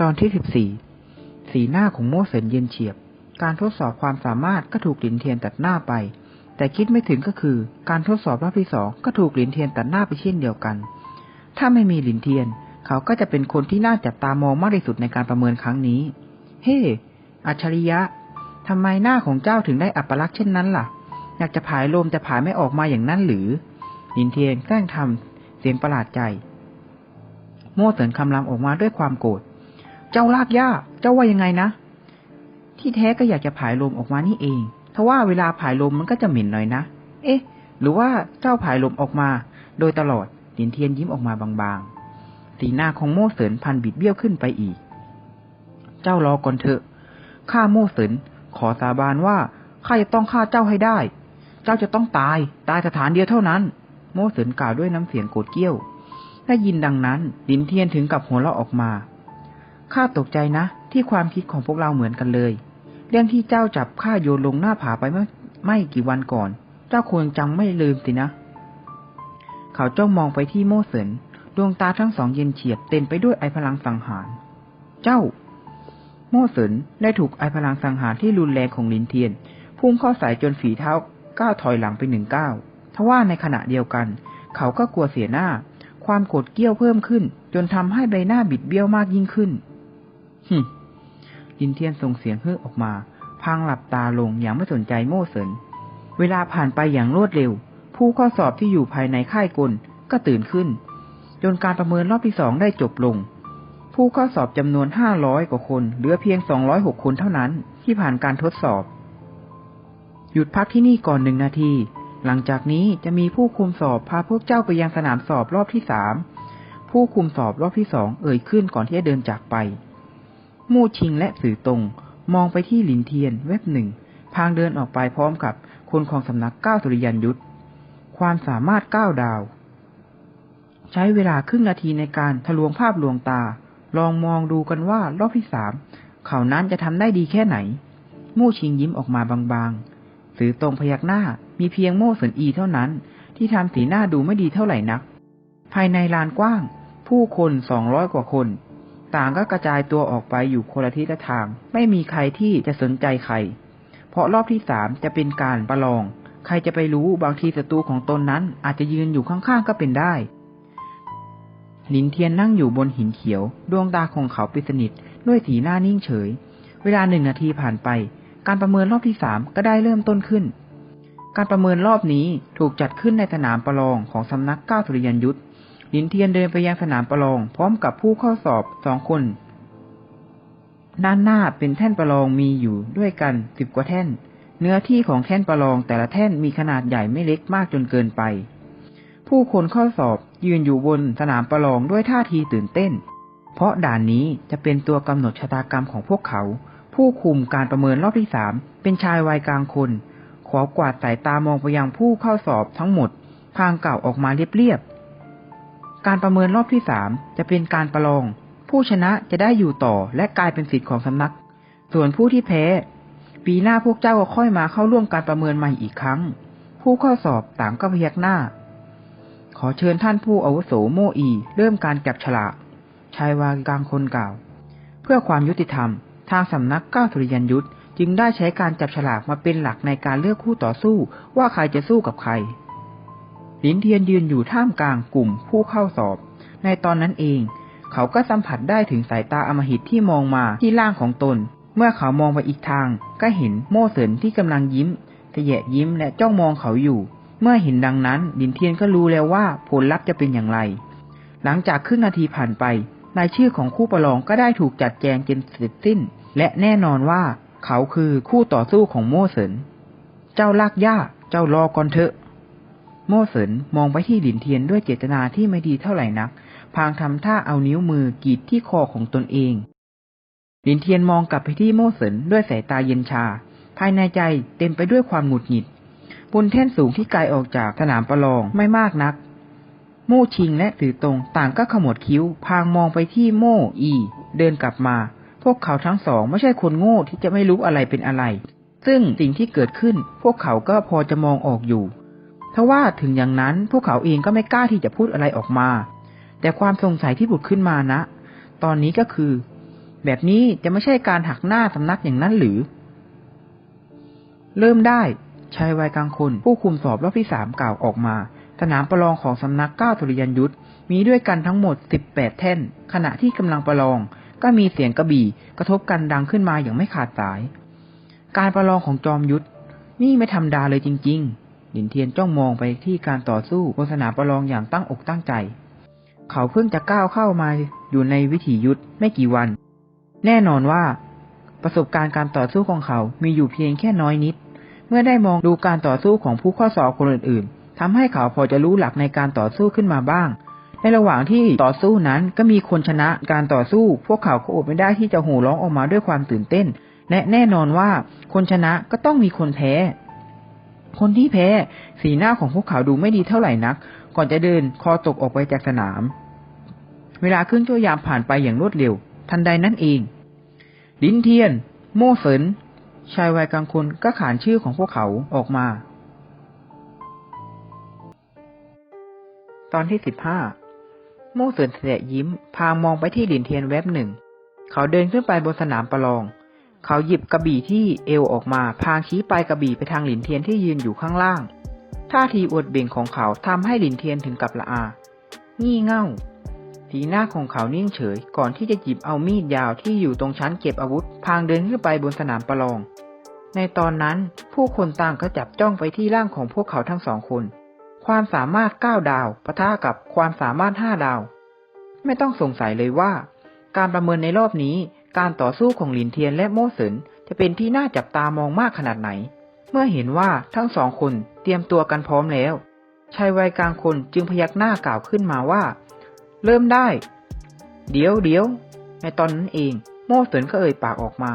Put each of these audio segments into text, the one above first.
ตอนที่สิบสี่สีหน้าของโม่เสินเย็นเฉียบ การทดสอบความสามารถก็ถูกหลินเทียนตัดหน้าไป แต่คิดไม่ถึงก็คือ การทดสอบรอบที่สองก็ถูกหลินเทียนตัดหน้าไปเช่นเดียวกัน ถ้าไม่มีหลินเทียน เขาก็จะเป็นคนที่น่าจับตามองมากที่สุดในการประเมินครั้งนี้ เฮ้อัจฉริยะทำไมหน้าของเจ้าถึงได้อัปลักษณ์เช่นนั้นล่ะ อยากจะผายลมแต่ผายไม่ออกมาอย่างนั้นหรือหลินเทียนแกล้งทำเสียงประหลาดใจ โม่เสินคำรามออกมาด้วยความโกรธ เจ้าลากย่า เจ้าว่ายังไงนะ ที่แท้ก็อยากจะผายลมออกมานี่เอง ทว่าเวลาผายลมมันก็จะเหม็นหน่อยนะ เอ๊ะ หรือว่าเจ้าผายลมออกมา โดยตลอดลินเทียนยิ้มออกมาบางๆ สีหน้าของโม่เสินพันบิดเบี้ยวขึ้นไปอีก เจ้ารอก่อนเถอะ ข้าโม่เสินขอสาบานว่าข้าจะต้องฆ่าเจ้าให้ได้ เจ้าจะต้องตาย ตายสถานเดียวเท่านั้น โม่เสินกล่าวด้วยน้ำเสียงโกรธเกี้ยว ได้ยินดังนั้น ลินเทียนถึงกับหัวเราะออกมา ข้าตกใจนะ ที่ความคิดของพวกเราเหมือนกันเลย เรื่องที่เจ้าจับข้าโยนลงหน้าผาไปเมื่อไม่กี่วันก่อน เจ้าควรจำไม่ลืมสินะ เขาจ้องมองไปที่โม่เสินดวงตาทั้งสองเย็นเฉียบเต็มไปด้วยไอพลังสังหาร เจ้า โม่เสินได้ถูกไอพลังสังหารที่รุนแรงของลินเทียน พุ่งเข้าใส่จนฝีเท้าก้าวถอยหลังไปหนึ่งก้าวทว่าในขณะเดียวกัน เขาก็กลัวเสียหน้า ความโกรธเกี้ยวเพิ่มขึ้น จนทำให้ใบหน้าบิดเบี้ยวมากยิ่งขึ้น หึลินเทียนส่งเสียงฮึ่ออกมาพางหลับตาลงอย่างไม่สนใจโม่เสินเวลาผ่านไปอย่างรวดเร็ว ผู้ข้อสอบที่อยู่ภายในค่ายกลก็ตื่นขึ้น จนการประเมินรอบที่สองได้จบลง ผู้ข้อสอบจำนวนห้าร้อยกว่าคน เหลือเพียงสองร้อยหกคนเท่านั้นที่ผ่านการทดสอบ หยุดพักที่นี่ก่อนหนึ่งนาที หลังจากนี้จะมีผู้คุมสอบพาพวกเจ้าไปยังสนามสอบรอบที่สามผู้คุมสอบรอบที่สองเอ่ยขึ้นก่อนที่จะเดินจากไป มู่ชิงและสื่อตรงมองไปที่หลินเทียนเว็บหนึ่ง พางเดินออกไปพร้อมกับคนของสำนักก้าวสุริยันยุทธ ความสามารถก้าวดาว ใช้เวลาครึ่งนาทีในการทะลวงภาพลวงตา ลองมองดูกันว่ารอบที่สามเขานั้นจะทำได้ดีแค่ไหน มู่ชิงยิ้มออกมาบางๆสื่อตรงพยักหน้ามีเพียงโม่สนอีเท่านั้น ที่ทำสีหน้าดูไม่ดีเท่าไหร่นัก ภายในลานกว้าง ผู้คนสองร้อยกว่าคน ต่างก็กระจายตัวออกไปอยู่คนละทิศละทาง ไม่มีใครที่จะสนใจใคร เพราะรอบที่สามจะเป็นการประลอง ใครจะไปรู้บางทีศัตรูของตนนั้นอาจจะยืนอยู่ข้างๆก็เป็นได้หลินเทียนนั่งอยู่บนหินเขียว ดวงตาของเขาปิดสนิทด้วยสีหน้านิ่งเฉย เวลาหนึ่งนาทีผ่านไป การประเมินรอบที่สามก็ได้เริ่มต้นขึ้น การประเมินรอบนี้ถูกจัดขึ้นในสนามประลองของสำนักก้าวสุริยันยุทธ ลินเทียนเดินไปยังสนามประลอง พร้อมกับผู้เข้าสอบสองคนด้านหน้าเป็นแท่นประลองมีอยู่ด้วยกันสิบกว่าแท่น เนื้อที่ของแท่นประลองแต่ละแท่นมีขนาดใหญ่ไม่เล็กมากจนเกินไป ผู้คนเข้าสอบยืนอยู่บนสนามประลองด้วยท่าทีตื่นเต้น เพราะด่านนี้จะเป็นตัวกำหนดชะตากรรมของพวกเขา ผู้คุมการประเมินรอบที่สามเป็นชายวัยกลางคน ขอกวาดสายตามองไปยังผู้เข้าสอบทั้งหมดพางเก่าออกมาเรียบ การประเมินรอบที่สามจะเป็นการประลอง ผู้ชนะจะได้อยู่ต่อและกลายเป็นสิทธิ์ของสำนัก ส่วนผู้ที่แพ้ ปีหน้าพวกเจ้าก็ค่อยมาเข้าร่วมการประเมินใหม่อีกครั้ง ผู้เข้าสอบต่างก็พยักหน้า ขอเชิญท่านผู้อาวุโสโมอี เริ่มการจับฉลากชายวากลางคนกล่าว เพื่อความยุติธรรม ทางสำนักก้าวสุริยันยุทธจึงได้ใช้การจับฉลากมาเป็นหลักในการเลือกคู่ต่อสู้ว่าใครจะสู้กับใคร ลินเทียนยืนอยู่ท่ามกลางกลุ่มผู้เข้าสอบ ในตอนนั้นเอง เขาก็สัมผัสได้ถึงสายตาอมหิตที่มองมาที่ล่างของตน เมื่อเขามองไปอีกทาง ก็เห็นโม่เสินที่กำลังยิ้มแยะยิ้มและจ้องมองเขาอยู่ เมื่อเห็นดังนั้น ลินเทียนก็รู้แล้วว่าผลลัพธ์จะเป็นอย่างไร หลังจากครึ่งนาทีผ่านไปรายชื่อของคู่ประลองก็ได้ถูกจัดแจงจนเสร็จสิ้น และแน่นอนว่า เขาคือคู่ต่อสู้ของโม่เสิน เจ้าลากย่า เจ้ารอก่อนเถอะ โม่เสินมองไปที่หลินเทียนด้วยเจตนาที่ไม่ดีเท่าไหร่นัก พางทำท่าเอานิ้วมือกรีดที่คอของตนเอง หลินเทียนมองกลับไปที่โม่เสินด้วยสายตาเย็นชา ภายในใจเต็มไปด้วยความหงุดหงิด บนแท่นสูงที่ไกลออกจากสนามประลองไม่มากนัก โม่ชิงและถือตรงต่างก็ขมวดคิ้ว พางมองไปที่โม่อี เดินกลับมา พวกเขาทั้งสองไม่ใช่คนโง่ที่จะไม่รู้อะไรเป็นอะไร ซึ่งสิ่งที่เกิดขึ้น พวกเขาก็พอจะมองออกอยู่ ทว่าถึงอย่างนั้นพวกเขาเองก็ไม่กล้าที่จะพูดอะไรออกมา แต่ความสงสัยที่ผุดขึ้นมานะ ตอนนี้ก็คือ แบบนี้จะไม่ใช่การหักหน้าสำนักอย่างนั้นหรือ เริ่มได้ชายวัยกลางคนผู้คุมสอบรอบที่สามกล่าวออกมา สนามประลองของสำนักก้าสุริยันยุทธมีด้วยกันทั้งหมดสิบแปดแท่น ขณะที่กำลังประลอง ก็มีเสียงกระบี่กระทบกันดังขึ้นมาอย่างไม่ขาดสาย การประลองของจอมยุทธนี่ไม่ธรรมดาเลยจริง ๆ ลินเทียนจ้องมองไปที่การต่อสู้บนสนามประลองอย่างตั้งอกตั้งใจ เขาเพิ่งจะก้าวเข้ามาอยู่ในวิถียุทธไม่กี่วัน แน่นอนว่า ประสบการณ์การต่อสู้ของเขา มีอยู่เพียงแค่น้อยนิด เมื่อได้มองดูการต่อสู้ของผู้ข้อสอบคนอื่นๆทำให้เขาพอจะรู้หลักในการต่อสู้ขึ้นมาบ้าง ในระหว่างที่ต่อสู้นั้นก็มีคนชนะการต่อสู้ พวกเขาก็อดไม่ได้ที่จะโห่ร้องออกมาด้วยความตื่นเต้น และแน่นอนว่าคนชนะก็ต้องมีคนแพ้ คนที่แพ้ สีหน้าของพวกเขาดูไม่ดีเท่าไหร่นัก ก่อนจะเดินคอตกออกไปจากสนาม เวลาครึ่งชั่วยามผ่านไปอย่างรวดเร็ว ทันใดนั่นเองดินเทียน โม่เสินชายวัยกลางคนก็ขานชื่อของพวกเขาออกมา ตอนที่สิบห้าโม่เสินเสยยิ้ม พางมองไปที่ลินเทียนแวบหนึ่ง เขาเดินขึ้นไปบนสนามประลอง เขาหยิบกระบี่ที่เอวออกมาพางชี้ปลายกระบี่ไปทางหลินเทียนที่ยืนอยู่ข้างล่าง ท่าทีอวดเบ่งของเขาทำให้หลินเทียนถึงกับละอา งี่เง่า สีหน้าของเขานิ่งเฉย ก่อนที่จะหยิบเอามีดยาวที่อยู่ตรงชั้นเก็บอาวุธ พางเดินขึ้นไปบนสนามประลอง ในตอนนั้นผู้คนต่างก็จับจ้องไปที่ร่างของพวกเขาทั้งสองคน ความสามารถเก้าดาวปะทะกับความสามารถห้าดาว ไม่ต้องสงสัยเลยว่า การประเมินในรอบนี้ การต่อสู้ของหลินเทียนและโม่เสินจะเป็นที่น่าจับตามองมากขนาดไหน เมื่อเห็นว่าทั้งสองคนเตรียมตัวกันพร้อมแล้ว ชายวัยกลางคนจึงพยักหน้ากล่าวขึ้นมาว่า เริ่มได้ เดี๋ยวเดี๋ยวในตอนนั้นเอง โม่เสินก็เอ่ยปากออกมา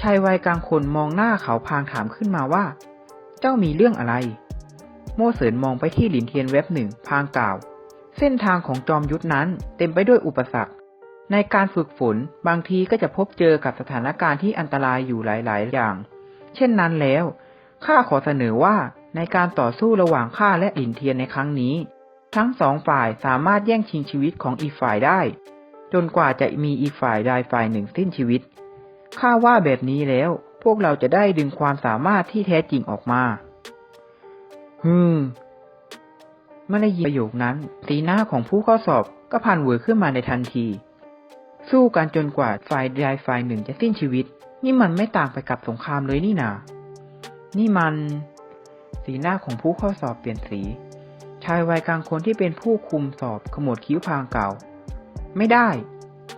ชายวัยกลางคนมองหน้าเขาพางถามขึ้นมาว่า เจ้ามีเรื่องอะไร โม่เสินมองไปที่หลินเทียนเว็บหนึ่งพางกล่าว เส้นทางของจอมยุทธนั้นเต็มไปด้วยอุปสรรค ในการฝึกฝนบางทีก็จะพบเจอกับสถานการณ์ที่อันตรายอยู่หลาย ๆ อย่าง เช่นนั้นแล้วข้าขอเสนอว่าในการต่อสู้ระหว่างข้าและหลินเทียนในครั้งนี้ ทั้งสองฝ่ายสามารถแย่งชิงชีวิตของอีกฝ่ายได้ จนกว่าจะมีอีกฝ่ายใดฝ่ายหนึ่งสิ้นชีวิตข้าว่าแบบนี้แล้ว พวกเราจะได้ดึงความสามารถที่แท้จริงออกมาฮึมเมื่อได้ยินประโยคนั้น สีหน้าของผู้ข้าสอบก็พันเวอขึ้นมาในทันที สู้กันจนกว่าฝ่ายใดฝ่ายหนึ่งจะสิ้นชีวิต นี่มันไม่ต่างไปกับสงครามเลยนี่นา นี่มัน สีหน้าของผู้เข้าสอบเปลี่ยนสี ชายวัยกลางคนที่เป็นผู้คุมสอบขมวดคิ้วพางเก่า ไม่ได้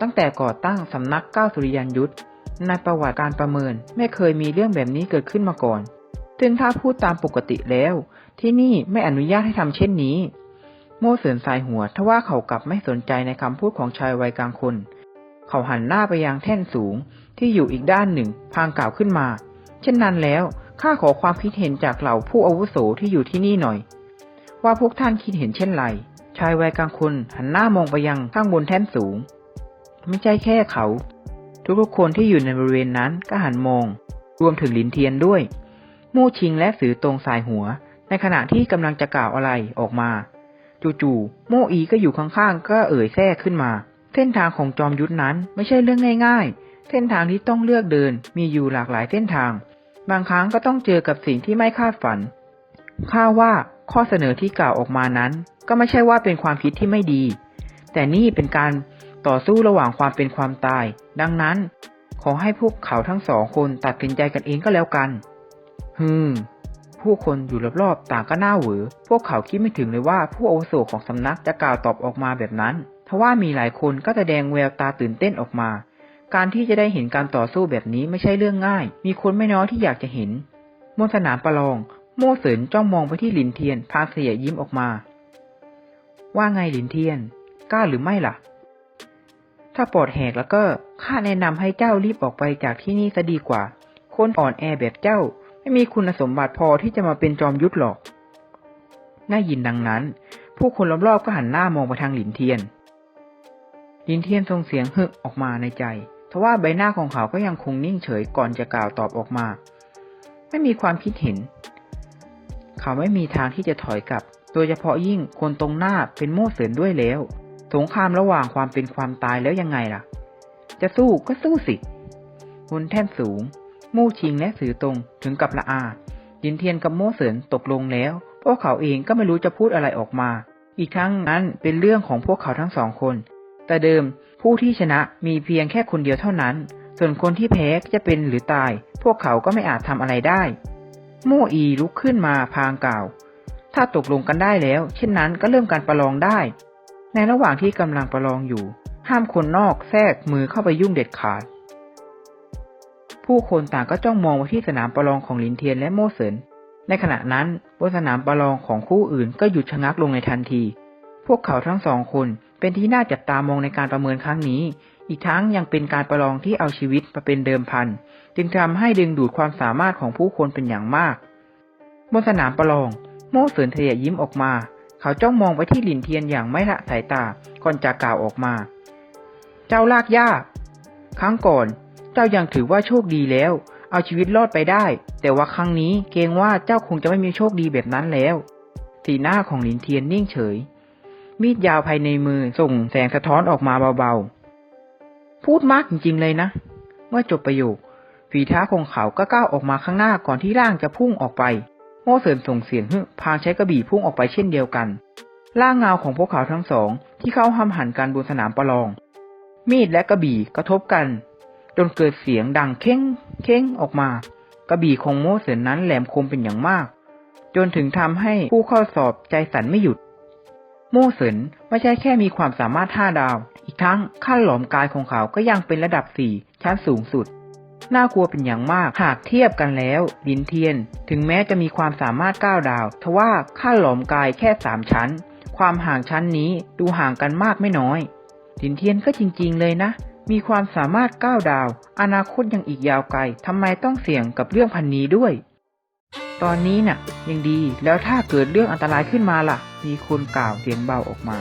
ตั้งแต่ก่อตั้งสำนักก้าวสุริยันยุทธในประวัติการประเมินไม่เคยมีเรื่องแบบนี้เกิดขึ้นมาก่อนซึ่งถ้าพูดตามปกติแล้ว ที่นี่ไม่อนุญาตให้ทำเช่นนี้ โม่เสือนสายหัวทว่าเขากลับไม่สนใจในคำพูดของชายวัยกลางคน เขาหันหน้าไปยังแท่นสูงที่อยู่อีกด้านหนึ่งพางกล่าวขึ้นมา เช่นนั้นแล้วข้าขอความคิดเห็นจากเหล่าผู้อาวุโสที่อยู่ที่นี่หน่อย ว่าพวกท่านคิดเห็นเช่นไร ชายวัยกลางคนหันหน้ามองไปยังข้างบนแท่นสูง ไม่ใช่แค่เขา ทุกๆคนที่อยู่ในบริเวณนั้นก็หันมอง รวมถึงลินเทียนด้วย มู่ชิงและสือตรงสายหัว ในขณะที่กำลังจะกล่าวอะไรออกมา จู่ๆโมอีก็อยู่ข้างๆก็เอ่ยแทรกขึ้นมา เส้นทางของจอมยุทธนั้นไม่ใช่เรื่องง่าย ๆ เส้นทางที่ต้องเลือกเดินมีอยู่หลากหลายเส้นทาง บางครั้งก็ต้องเจอกับสิ่งที่ไม่คาดฝัน ข้าว่าข้อเสนอที่กล่าวออกมานั้น ก็ไม่ใช่ว่าเป็นความคิดที่ไม่ดี แต่นี่เป็นการต่อสู้ระหว่างความเป็นความตาย ดังนั้น ขอให้พวกเขาทั้งสองคนตัดสินใจกันเองก็แล้วกัน ฮึมผู้คนอยู่รอบๆต่างก็น่าเหวอพวกเขาคิดไม่ถึงเลยว่าผู้อาวุโสของสำนักจะกล่าวตอบออกมาแบบนั้น ทว่ามีหลายคนก็แสดงแววตาตื่นเต้นออกมา การที่จะได้เห็นการต่อสู้แบบนี้ไม่ใช่เรื่องง่าย มีคนไม่น้อยที่อยากจะเห็นบนสนามประลอง โม่เสินจ้องมองไปที่หลินเทียน พาเสียยิ้มออกมา ว่าไงหลินเทียน กล้าหรือไม่ล่ะ ถ้าปลอดแหกแล้วก็ข้าแนะนำให้เจ้ารีบออกไปจากที่นี่ซะดีกว่า คนอ่อนแอแบบเจ้า ไม่มีคุณสมบัติพอที่จะมาเป็นจอมยุทธหรอกได้ยินดังนั้น ผู้คนรอบๆก็หันหน้ามองไปทางหลินเทียน หลินเทียนส่งเสียงฮึกออกมาในใจ ทว่าใบหน้าของเขาก็ยังคงนิ่งเฉยก่อนจะกล่าวตอบออกมา ไม่มีความคิดเห็น เขาไม่มีทางที่จะถอยกลับ โดยเฉพาะยิ่งคนตรงหน้าเป็นโม่เสินด้วยแล้ว สงครามระหว่างความเป็นความตายแล้วยังไงล่ะ จะสู้ก็สู้สิบนแท่นสูง มู่ชิงและสือตรงถึงกับละอาดินเทียนกับโม่เสินตกลงแล้ว พวกเขาเองก็ไม่รู้จะพูดอะไรออกมา อีกทั้งนั้นเป็นเรื่องของพวกเขาทั้งสองคน แต่เดิมผู้ที่ชนะมีเพียงแค่คนเดียวเท่านั้น ส่วนคนที่แพ้จะเป็นหรือตาย พวกเขาก็ไม่อาจทำอะไรได้โม่อีลุกขึ้นมาพางกล่าว ถ้าตกลงกันได้แล้ว เช่นนั้นก็เริ่มการประลองได้ ในระหว่างที่กำลังประลองอยู่ ห้ามคนนอกแทรกมือเข้าไปยุ่งเด็ดขาด ผู้คนต่างก็จ้องมองไปที่สนามประลองของลินเทียนและโมเสินในขณะนั้นบนสนามประลองของคู่อื่นก็หยุดชะงักลงในทันที พวกเขาทั้งสองคน เป็นที่น่าจับตามองในการประเมินครั้งนี้ อีกทั้งยังเป็นการประลองที่เอาชีวิตมาเป็นเดิมพัน จึงทำให้ดึงดูดความสามารถของผู้คนเป็นอย่างมาก บนสนามประลอง โม่เสินเทียยิ้มออกมา เขาจ้องมองไปที่หลินเทียนอย่างไม่ละสายตา ก่อนจะกล่าวออกมา เจ้าลากยากครั้งก่อน เจ้ายังถือว่าโชคดีแล้ว เอาชีวิตรอดไปได้ แต่ว่าครั้งนี้เกรงว่าเจ้าคงจะไม่มีโชคดีแบบนั้นแล้ว สีหน้าของหลินเทียนนิ่งเฉย มีดยาวภายในมือส่งแสงสะท้อนออกมาเบาๆ พูดมากจริงๆเลยนะ เมื่อจบประโยค ฝีเท้าของเขาก็ก้าวออกมาข้างหน้าก่อนที่ร่างจะพุ่งออกไป โม่เสริมส่งเสียงฮึพางใช้กระบี่พุ่งออกไปเช่นเดียวกัน ร่างเงาของพวกเขาทั้งสอง ที่เข้าห้ำหันกันบนสนามประลอง มีดและกระบี่กระทบกัน จนเกิดเสียงดังเค้งเค้งออกมา กระบี่ของโม่เสินนั้นแหลมคมเป็นอย่างมาก จนถึงทำให้ผู้เข้าสอบใจสั่นไม่หยุด ม่เสินไม่ใช่แค่มีความสามารถห้าดาว อีกทั้งขั้นหลอมกายของเขาก็ยังเป็นระดับสี่ชั้นสูงสุด น่ากลัวเป็นอย่างมากหากเทียบกันแล้วดินเทียน ถึงแม้จะมีความสามารถก้าดาว ทว่าขั้นหลอมกายแค่สามชั้น ความห่างชั้นนี้ดูห่างกันมากไม่น้อยดินเทียนก็จริงๆเลยนะ มีความสามารถก้าวดาว อนาคตยังอีกยาวไกลทำไมต้องเสี่ยงกับเรื่องพันนี้ด้วย ตอนนี้น่ะ ยังดีแล้วถ้าเกิดเรื่องอันตรายขึ้นมาล่ะ มีคนกล่าวเสียงเบาออกมา